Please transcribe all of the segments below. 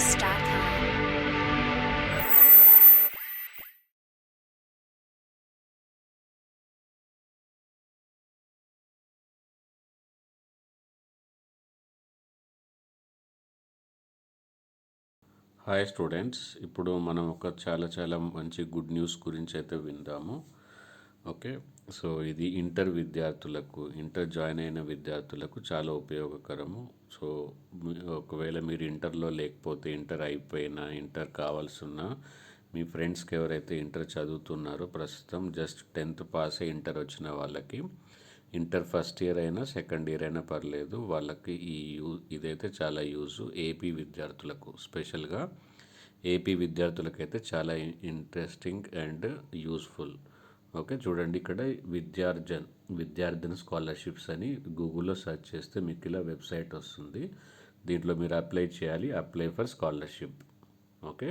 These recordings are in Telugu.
GetAtunes.com. హాయ్ స్టూడెంట్స్ ఇప్పుడు మనం ఒక చాలా చాలా మంచి గుడ్ న్యూస్ గురించి అయితే విందాము ఓకే సో ఇది ఇంటర్ విద్యార్థులకు ఇంటర్ జాయిన్ అయిన విద్యార్థులకు చాలా ఉపయోగకరము. సో ఒకవేళ మీరు ఇంటర్లో లేకపోతే ఇంటర్ అయిపోయినా ఇంటర్ కావాల్సిన మీ ఫ్రెండ్స్కి ఎవరైతే ఇంటర్ చదువుతున్నారో ప్రస్తుతం జస్ట్ టెన్త్ పాస్ అయ్యి ఇంటర్ వచ్చిన వాళ్ళకి ఇంటర్ ఫస్ట్ ఇయర్ అయినా సెకండ్ ఇయర్ అయినా పర్లేదు వాళ్ళకి ఈ యూ ఇదైతే చాలా యూజ్. ఏపీ విద్యార్థులకు స్పెషల్గా ఏపీ విద్యార్థులకైతే చాలా ఇంట్రెస్టింగ్ అండ్ యూస్ఫుల్. ఓకే చూడండి ఇక్కడ విద్యార్జన్ విద్యార్థిని స్కాలర్షిప్స్ అని గూగుల్లో సెర్చ్ చేస్తే మీకు ఇలా వెబ్సైట్ వస్తుంది. దీంట్లో మీరు అప్లై చేయాలి apply for scholarship. Okay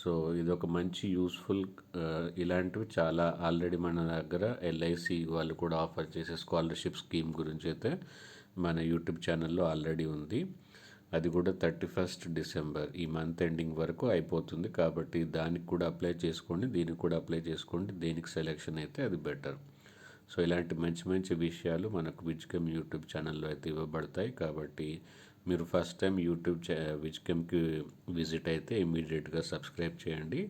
so ఇది ఒక మంచి యూస్ఫుల్ ఇలాంటివి చాలా ఆల్రెడీ మన దగ్గర ఎల్ఐసి వాళ్ళు కూడా ఆఫర్ చేసే స్కాలర్షిప్ స్కీమ్ గురించి అయితే మన యూట్యూబ్ ఛానల్లో ఆల్రెడీ ఉంది. అది కూడా థర్టీ ఫస్ట్ డిసెంబర్. ఈ మంత్ ఎండింగ్ వరకు అయిపోతుంది కాబట్టి దానికి కూడా అప్లై చేసుకోండి దీనికి కూడా అప్లై చేసుకోండి దేనికి సెలెక్షన్ అయితే అది బెటర్ సో ఇలాంటి మంచి మంచి విషయాలు మనకు విజ్కమ్ యూట్యూబ్ ఛానల్లో అయితే ఇవ్వబడతాయి కాబట్టి మీరు ఫస్ట్ టైం యూట్యూబ్ ఛా విజ్కమ్కి విజిట్ అయితే ఇమీడియట్గా సబ్స్క్రైబ్ చేయండి.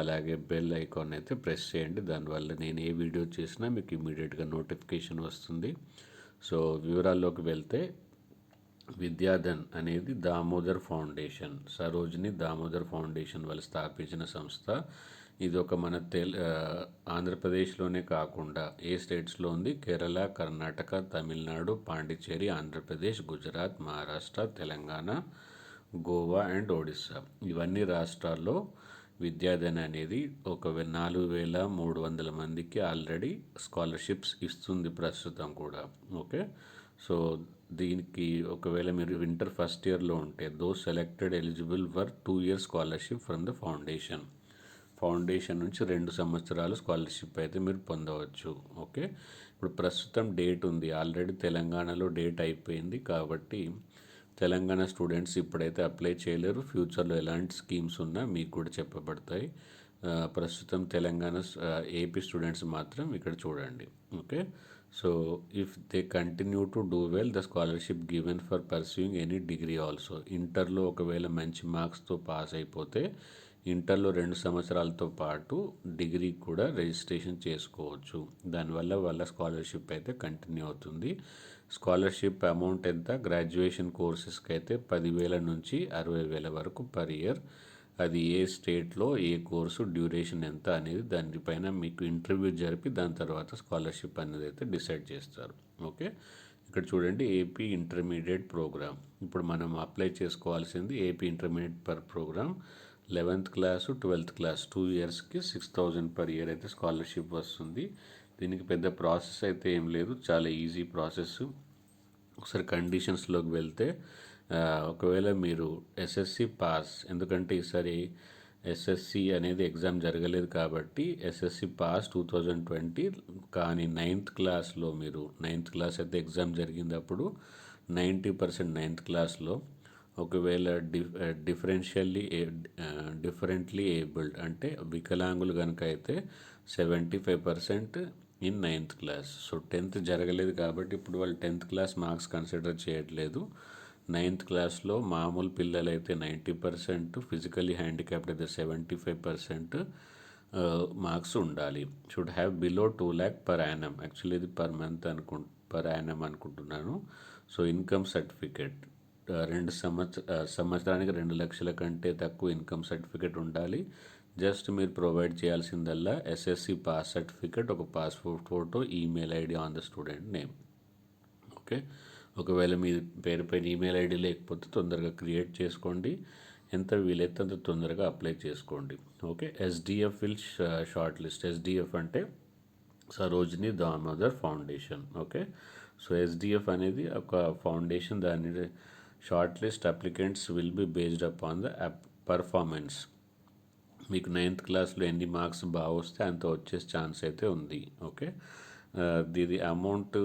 అలాగే బెల్ ఐకాన్ అయితే ప్రెస్ చేయండి. దానివల్ల నేను ఏ వీడియో చేసినా మీకు ఇమీడియట్గా నోటిఫికేషన్ వస్తుంది. సో వివరాల్లోకి వెళ్తే విద్యాధన్ అనేది దామోదర్ ఫౌండేషన్ సరోజిని దామోదర్ ఫౌండేషన్ వాళ్ళు స్థాపించిన సంస్థ. ఇది ఒక మన తెల్ ఆంధ్రప్రదేశ్లోనే కాకుండా ఏ స్టేట్స్లో ఉంది కేరళ కర్ణాటక తమిళనాడు పాండిచ్చేరి ఆంధ్రప్రదేశ్ గుజరాత్ మహారాష్ట్ర తెలంగాణ గోవా అండ్ ఒడిస్సా. ఇవన్నీ రాష్ట్రాల్లో విద్యాధన్ అనేది ఒక వే- నాలుగు వేల మూడు వందల మందికి ఆల్రెడీ స్కాలర్షిప్స్ ఇస్తుంది ప్రస్తుతం కూడా. ఓకే? సో దీనికి ఒకవేళ మీరు వింటర్ ఫస్ట్ ఇయర్లో ఉంటే though selected eligible for two years scholarship from the foundation foundation నుంచి రెండు సంవత్సరాలు స్కాలర్షిప్ అయితే మీరు పొందవచ్చు. ఓకే? ఇప్పుడు ప్రస్తుతం డేట్ ఉంది. ఆల్రెడీ తెలంగాణలో డేట్ అయిపోయింది కాబట్టి తెలంగాణ స్టూడెంట్స్ ఇప్పుడైతే అప్లై చేయలేరు. ఫ్యూచర్లో ఎలాంటి స్కీమ్స్ ఉన్నా మీకు కూడా చెప్పబడతాయి. ప్రస్తుతం తెలంగాణ ఏపీ స్టూడెంట్స్ మాత్రం ఇక్కడ చూడండి. Okay so if they continue to do well the scholarship given for pursuing any degree also ఇంటర్లో ఒకవేళ మంచి మార్క్స్తో పాస్ అయిపోతే ఇంటర్లో రెండు సంవత్సరాలతో పాటు డిగ్రీ కూడా రిజిస్ట్రేషన్ చేసుకోవచ్చు. దానివల్ల వాళ్ళ స్కాలర్షిప్ అయితే కంటిన్యూ అవుతుంది. స్కాలర్షిప్ అమౌంట్ ఎంత? గ్రాడ్యుయేషన్ కోర్సెస్కి అయితే పదివేల నుంచి అరవై వేల వరకు పర్ ఇయర్ అది ఏ స్టేట్లో ఏ కోర్సు డ్యూరేషన్ ఎంత అనేది దానిపైన మీకు ఇంటర్వ్యూ జరిపి దాని తర్వాత స్కాలర్షిప్ అనేది అయితే డిసైడ్ చేస్తారు. ఓకే? ఇక్కడ చూడండి ఏపీ ఇంటర్మీడియట్ ప్రోగ్రామ్. ఇప్పుడు మనం అప్లై చేసుకోవాల్సింది AP intermediate per program. Eleventh class twelfth class two ఇయర్స్కి సిక్స్ థౌజండ్ పర్ ఇయర్ అయితే స్కాలర్షిప్ వస్తుంది. దీనికి పెద్ద ప్రాసెస్ అయితే ఏం లేదు. చాలా ఈజీ ప్రాసెస్. ఒకసారి కండిషన్స్లోకి వెళ్తే ఒకవేళ మీరు ఎస్ఎస్సి పాస్ ఎందుకంటే ఈసారి ఎస్ఎస్సి అనేది ఎగ్జామ్ జరగలేదు కాబట్టి SSC pass two thousand twenty కానీ నైన్త్ క్లాస్లో మీరు నైన్త్ క్లాస్ అయితే ఎగ్జామ్ జరిగింది అప్పుడు నైంటీ పర్సెంట్ నైన్త్ క్లాస్లో ఒకవేళ డిఫ్ డిఫరెన్షియల్లీ డిఫరెంట్లీ ఏబుల్డ్ అంటే వికలాంగులు కనుక అయితే seventy five percent in ninth class so tenth జరగలేదు కాబట్టి ఇప్పుడు వాళ్ళు టెన్త్ క్లాస్ మార్క్స్ కన్సిడర్ చేయట్లేదు. నైన్త్ క్లాస్లో మామూలు పిల్లలు అయితే నైంటీ పర్సెంట్ ఫిజికలీ హ్యాండిక్యాప్డ్ అయితే సెవెంటీ ఫైవ్ పర్సెంట్ మార్క్స్ ఉండాలి. Should have below two lakh per annum actually ఇది పర్ మంత్ అనుకు పర్ యానం అనుకుంటున్నాను. సో ఇన్కమ్ సర్టిఫికేట్ రెండు సంవత్సర సంవత్సరానికి రెండు లక్షల కంటే తక్కువ ఇన్కమ్ సర్టిఫికేట్ ఉండాలి. జస్ట్ మీరు ప్రొవైడ్ చేయాల్సిందల్లా ఎస్ఎస్సి పాస్ సర్టిఫికేట్ ఒక passport photo email ID on the student name. Okay? ఒకవేళ మీ పేరు పైన ఈమెయిల్ ఐడి లేకపోతే తొందరగా క్రియేట్ చేసుకోండి. ఎంత వీలైతే అంత తొందరగా అప్లై చేసుకోండి. Okay? SDF will short list SDF అంటే Sarojini Damodar foundation. Okay? So SDF అనేది ఒక ఫౌండేషన్. దాని short list applicants will be based up on the performance మీకు నైన్త్ క్లాస్లో ఎన్ని మార్క్స్ బాగా వస్తే అంత వచ్చే ఛాన్స్ అయితే ఉంది. ఓకే? దీని అమౌంట్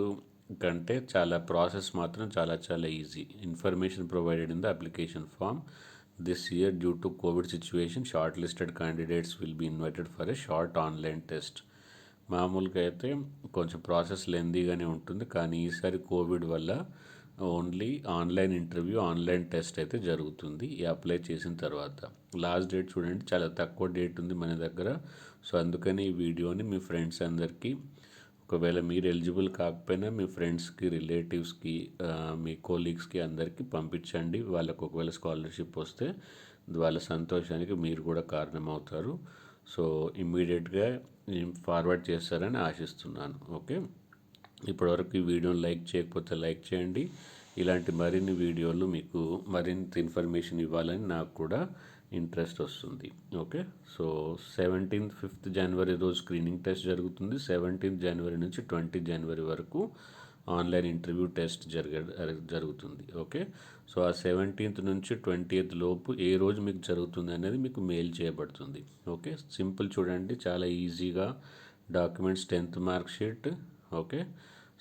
కంటే చాలా ప్రాసెస్ మాత్రం చాలా చాలా easy. Information provided in the application form. This year due to COVID situation short listed candidates will be invited for a short online test మామూలుగా అయితే కొంచెం ప్రాసెస్ లెందీగానే ఉంటుంది కానీ ఈసారి కోవిడ్ వల్ల only online interview online test అయితే జరుగుతుంది. ఈ అప్లై చేసిన తర్వాత. లాస్ట్ డేట్ చూడండి చాలా తక్కువ డేట్ ఉంది మన దగ్గర. సో అందుకని ఈ వీడియోని మీ ఫ్రెండ్స్ అందరికీ ఒకవేళ మీరు ఎలిజిబుల్ కాకపోయినా మీ ఫ్రెండ్స్కి రిలేటివ్స్కి మీ కోలీగ్స్కి అందరికీ పంపించండి. వాళ్ళకు ఒకవేళ స్కాలర్షిప్ వస్తే వాళ్ళ సంతోషానికి మీరు కూడా కారణమవుతారు. సో ఇమ్మీడియట్గా ఫార్వర్డ్ చేస్తారని ఆశిస్తున్నాను. ఓకే? ఇప్పటివరకు ఈ వీడియోని లైక్ చేయకపోతే లైక్ చేయండి. ఇలాంటి మరిన్ని వీడియోలు మీకు మరింత ఇన్ఫర్మేషన్ ఇవ్వాలని నాకు కూడా ఇంట్రెస్ట్ వస్తుంది. ఓకే సో సెవెంటీన్త్ ఫిఫ్త్ జనవరి రోజు స్క్రీనింగ్ టెస్ట్ జరుగుతుంది. సెవెంటీన్త్ జనవరి నుంచి ట్వంటీ జనవరి వరకు ఆన్లైన్ ఇంటర్వ్యూ టెస్ట్ జరగ జరుగుతుంది. ఓకే సో ఆ సెవెంటీన్త్ నుంచి ట్వంటీయత్ లోపు ఏ రోజు మీకు జరుగుతుంది అనేది మీకు మెయిల్ చేయబడుతుంది. ఓకే సింపుల్ చూడండి. చాలా ఈజీగా documents tenth mark sheet okay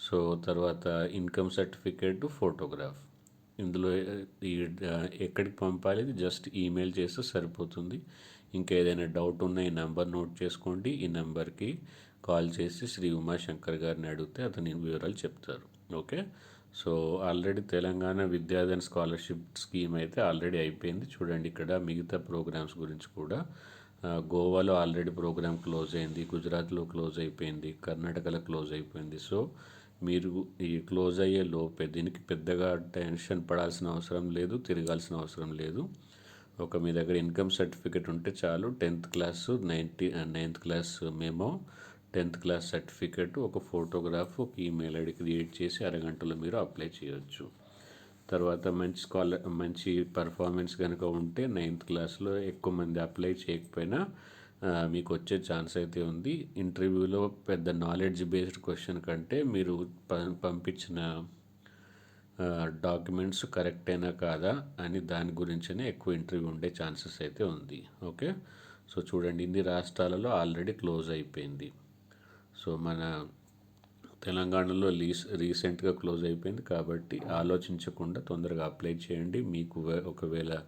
so తర్వాత ఇన్కమ్ సర్టిఫికేట్ ఫోటోగ్రాఫ్ ఇందులో ఈ ఎక్కడికి పంపాలి జస్ట్ ఈమెయిల్ చేస్తే సరిపోతుంది. ఇంకా ఏదైనా డౌట్ ఉన్న ఈ నెంబర్ నోట్ చేసుకోండి. ఈ నెంబర్కి కాల్ చేసి శ్రీ ఉమాశంకర్ గారిని అడిగితే అతని వివరాలు చెప్తారు. Okay so already Telangana Vidyadhan scholarship scheme అయితే ఆల్రెడీ అయిపోయింది. చూడండి ఇక్కడ మిగతా ప్రోగ్రామ్స్ గురించి కూడా. గోవాలో ఆల్రెడీ ప్రోగ్రామ్ క్లోజ్ అయింది. గుజరాత్లో క్లోజ్ అయిపోయింది. కర్ణాటకలో క్లోజ్ అయిపోయింది. సో మీరు ఈ క్లోజ్ అయ్యే లోపే దీనికి పెద్దగా టెన్షన్ పడాల్సిన అవసరం లేదు తిరగాల్సిన అవసరం లేదు. ఒక మీ దగ్గర ఇన్కమ్ సర్టిఫికేట్ ఉంటే చాలు tenth class ninety ninth class memo tenth class certificate ఒక ఫోటోగ్రాఫ్ ఒక ఈమెయిల్ ఐడి క్రియేట్ చేసి అరగంటలో మీరు అప్లై చేయొచ్చు. తర్వాత మంచి స్కాలర్ మంచి పర్ఫార్మెన్స్ కనుక ఉంటే నైన్త్ క్లాస్లో ఎక్కువ మంది అప్లై చేయకపోయినా మీకు వచ్చే ఛాన్స్ అయితే ఉంది. ఇంటర్వ్యూలో పెద్ద నాలెడ్జ్ బేస్డ్ క్వశ్చన్ కంటే మీరు పంపించిన డాక్యుమెంట్స్ కరెక్ట్ అయినా కాదా అని దాని గురించినే ఎక్కువ ఇంటర్వ్యూ ఉండే ఛాన్సెస్ అయితే ఉంది. ఓకే? సో చూడండి ఇన్ని రాష్ట్రాలలో ఆల్రెడీ క్లోజ్ అయిపోయింది. సో మన తెలంగాణలో లీస్ రీసెంట్గా క్లోజ్ అయిపోయింది కాబట్టి ఆలోచించకుండా తొందరగా అప్లై చేయండి. మీకు ఒకవేళ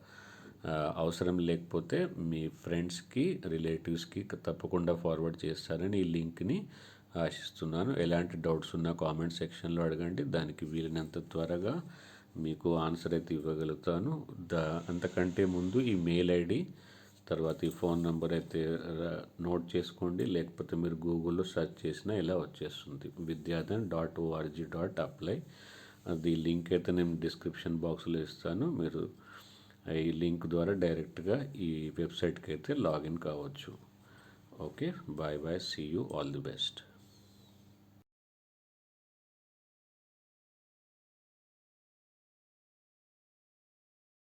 అవసరం లేకపోతే మీ ఫ్రెండ్స్కి రిలేటివ్స్కి తప్పకుండా ఫార్వర్డ్ చేస్తారని ఈ లింక్ని ఆశిస్తున్నాను. ఎలాంటి డౌట్స్ ఉన్నా కామెంట్ సెక్షన్లో అడగండి. దానికి వీలైనంత త్వరగా మీకు ఆన్సర్ అయితే ఇవ్వగలుగుతాను. దా అంతకంటే ముందు ఈ మెయిల్ ఐడి తర్వాత ఈ ఫోన్ నెంబర్ అయితే నోట్ చేసుకోండి. లేకపోతే మీరు గూగుల్లో సెర్చ్ చేసినా ఇలా వచ్చేస్తుంది. Vidyadhan dot org dot apply. అది లింక్ అయితే నేను డిస్క్రిప్షన్ బాక్స్లో ఇస్తాను. మీరు ఈ లింక్ ద్వారా డైరెక్ట్గా ఈ వెబ్సైట్కి అయితే లాగిన్ కావచ్చు. Okay bye bye see you all the best